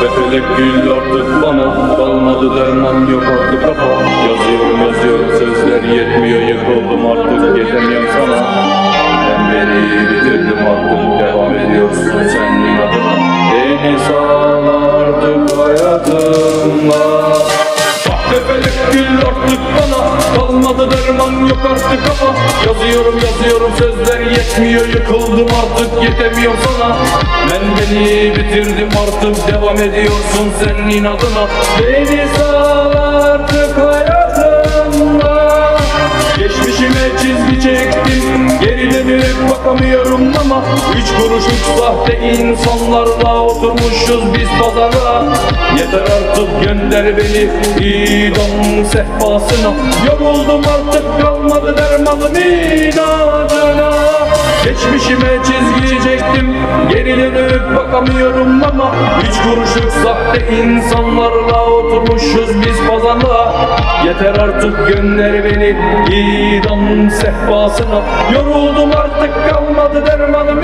Tevekkül artık bana Kalmadı derman yok artık kafa Yazıyorum yazıyorum sözler yetmiyor Yıkıldım artık yetemiyorum sana. Ben beni bitirdim artık Devam ediyorsun sen inadına Beni sağla artık hayatımla Tevekkül artık bana Kalmadı derman yok artık kafa Yazıyorum yazıyorum sözler yetmiyor Yıkıldım artık yetemiyor sana Ben beni bitirdim artık Devam ediyorsun sen inadına. Beni sağla artık hayatımda. Geçmişime çizgi çektim Geri dönüp bakamıyorum ama Üç kuruşluk sahte insanlarla Oturmuşuz biz pazara. Yeter artık gönder beni idam sehpasına. Yoruldum artık kalmadı dermanım inadına. Geçmişime çizgi çektim Geri dönüp bakamıyorum ama Üç kuruşluk sahte insanlarla Oturmuşuz biz pazarla Yeter artık gönder beni idam sehpasına. Yoruldum artık kalmadı dermanım